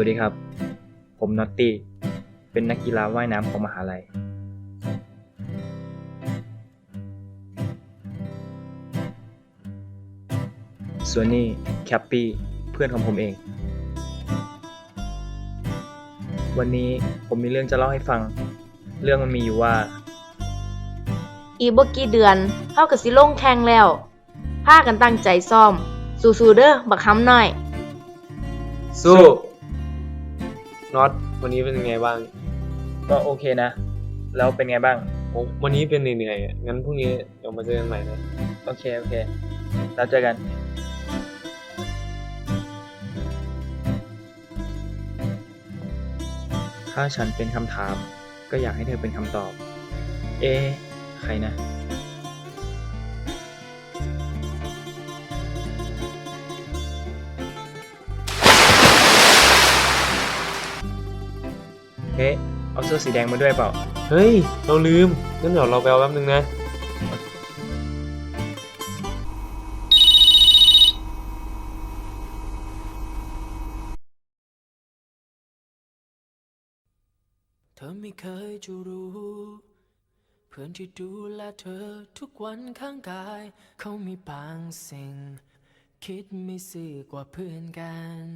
วัสดีครับ ผมน็อตตี้ เป็นนักกีฬาว่ายน้ำของมหาลัย ส่วนนี้แคปปี้ เพื่อนของผมเอง วันนี้ผมมีเรื่องจะเล่าให้ฟัง เรื่องมันมีอยู่ว่า อีกบ่กี่เดือนเฮาก็สิลงแข่งแล้วพากันตั้งใจซ้อม สู้ๆเด้อบักคำน้อย สู้ น็อตวันนี้เป็นยังไงบ้างก็โอเคนะ แล้วเป็นไงบ้าง ผมวันนี้เป็นเหนื่อยๆอะงั้นพรุ่งนี้เดี๋ยวมาเจอกันใหม่นะ โอเค โอเค แล้วเจอกัน ถ้าฉันเป็นคำถาม ก็อยากให้เธอเป็นคำตอบ เอ๊ะใครนะ เฮ้เอาเสื้อสีแดงมาด้วยเปล่า เฮ้ย เราลืมงั้นเดี๋ยวเราไปเอาแป๊บนึงนะ เธอไม่เคยจะรู้ เพื่อนที่ดูแลเธอทุกวันข้างกาย เขามีบางสิ่ง คิดไม่ซื่อกว่าเพื่อนกัน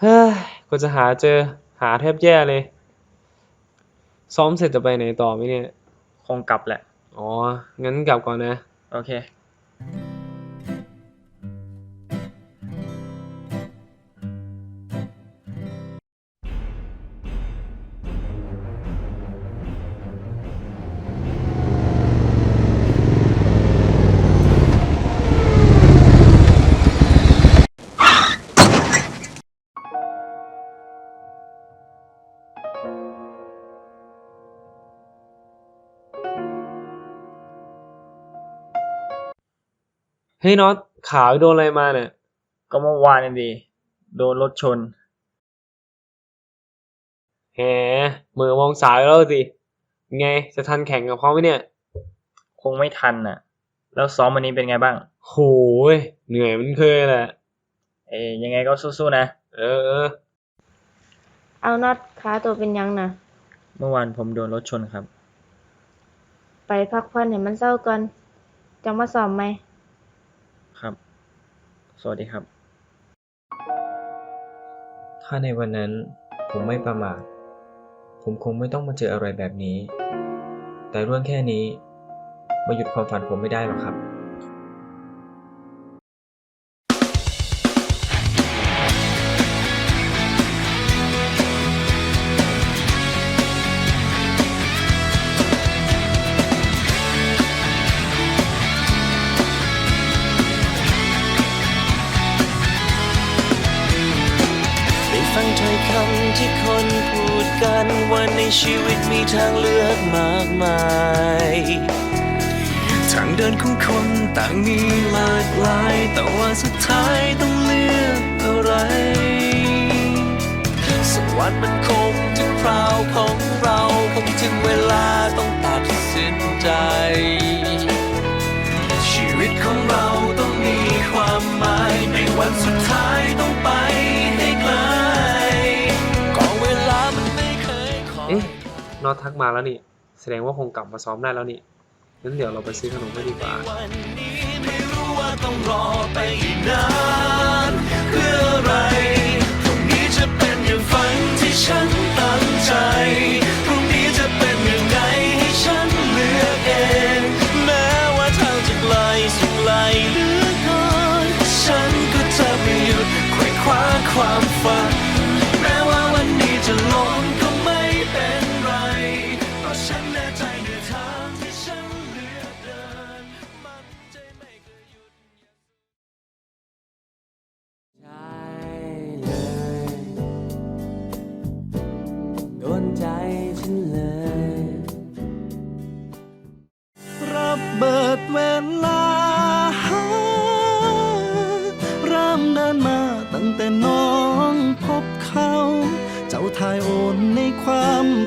เฮ้ยกว่าจะหาเจอหาแทบแย่เลย ซ้อมเสร็จจะไปไหนต่อไหมเนี่ย คงกลับแหละ อ๋อ งั้นกลับก่อนนะ โอเค เฮ้ยน็อตขาไปโดนอะไรมาเนี่ย ก็เมื่อวานนี่ดี โดนรถชน แหมมือมองสายแล้วสิ ไงจะทันแข่งกับเขาไหมเนี่ย คงไม่ทันน่ะ แล้วซ้อมวันนี้เป็นไงบ้าง โหยเหนื่อยเหมันเคยแหละ เอ้ยยังไงก็สู้ๆนะ เออเออ เอาน็อตขาตัวเป็นหยังนะเมื่อวานผมโดนรถชนครับ ไปพักผ่อนให้มันเศร้าก่อนจังมาซ้อมไหมครับ สวัสดีครับ ถ้าในวันนั้นผมไม่ประมาท ผมคงไม่ต้องมาเจออะไรแบบนี้ แต่เรื่องแค่นี้มาหยุดความฝันผมไม่ได้หรอกครับ ที่คนพูดกันว่าในชีวิตมีทางเลือกมากมาย ทางเดินของคนต่างมีหลากหลาย แต่ว่าสุดท้ายต้องเลือกอะไร สวรรค์มันคงถึงคราวของเราคงถึงเวลาต้องตัดสินใจ น็อตทักมาแล้วนี่ แสดงว่าคงกลับมาซ้อมได้แล้วนี่งั้นเดี๋ยวเราไปซื้อขนมให้ดีกว่า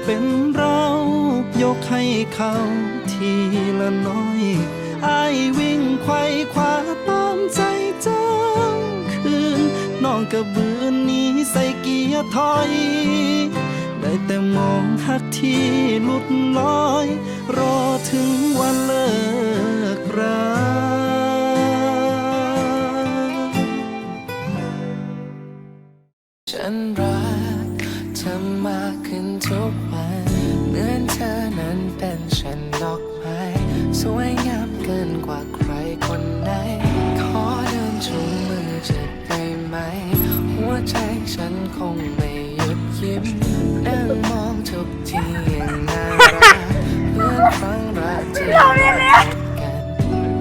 เป็นเรายกให้เขาทีละน้อยอายวิ่งไขว่คว้าตามใจเจ้าคืนน้องกระบือนี้ใส่เกียร์ถอย ได้แต่มองหักที่หลุดลอย รอถึงวันเลิกราฉันรัก ธอมากขึ้นทุกวัน เหมือนเธอนั้นเป็นฉันดอกไม้สวยงามเกินกว่าใครคนไหน ขอเดินจูงมือจะได้ไหม หัวใจฉันคงไม่หยุดยิ้มนั่งมองทุกทีอย่างน่ารักเหมือนครั้งแรกที่เราพบกัน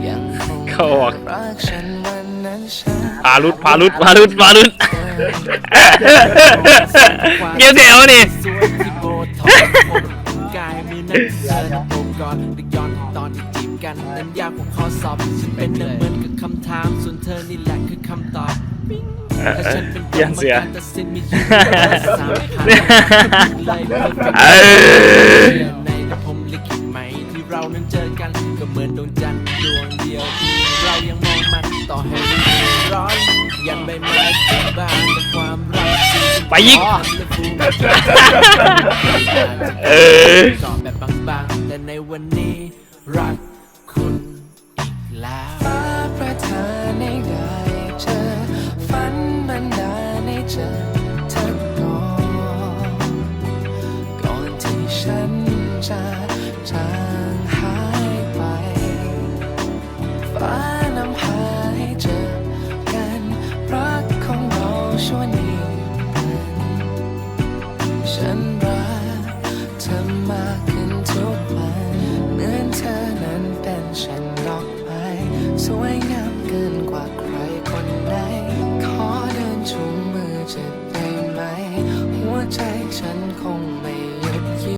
ยังคงเขาออกรักฉันวันนั้นฉัน พารุดพารุดพารุดพารุดเกี่ย วแถวนี่สวยที่โบทองผมกายมือนั้นเธอนะผมก่อนได้ย้อนตอนที่จีบกันนั้นยากกว่าข้อสอบฉันเป็นเหมือนกับคำถามส่วนเธอนี่แหละคือคำตอบปิ๊งและฉันเป็นยัรนมเสียการตัดสินมีชื่อสามพันเลยเพิ่งเป็นเอ้ยในแต่ผมลิขิตไหมที่เรานั้นเจอกันก็เหมือนดวงจันทร์ดวงเดียวที่เรายังมองมันต่อให้ร้อนยันใบไม้เบิกบาน ความรักที่ไปยิง เออตอบแบบบางๆ แต่ในวันนี้รักคุณอีกแล้วฟ้าประทานให้ได้เจอฝันบันดาลให้เจอเธอ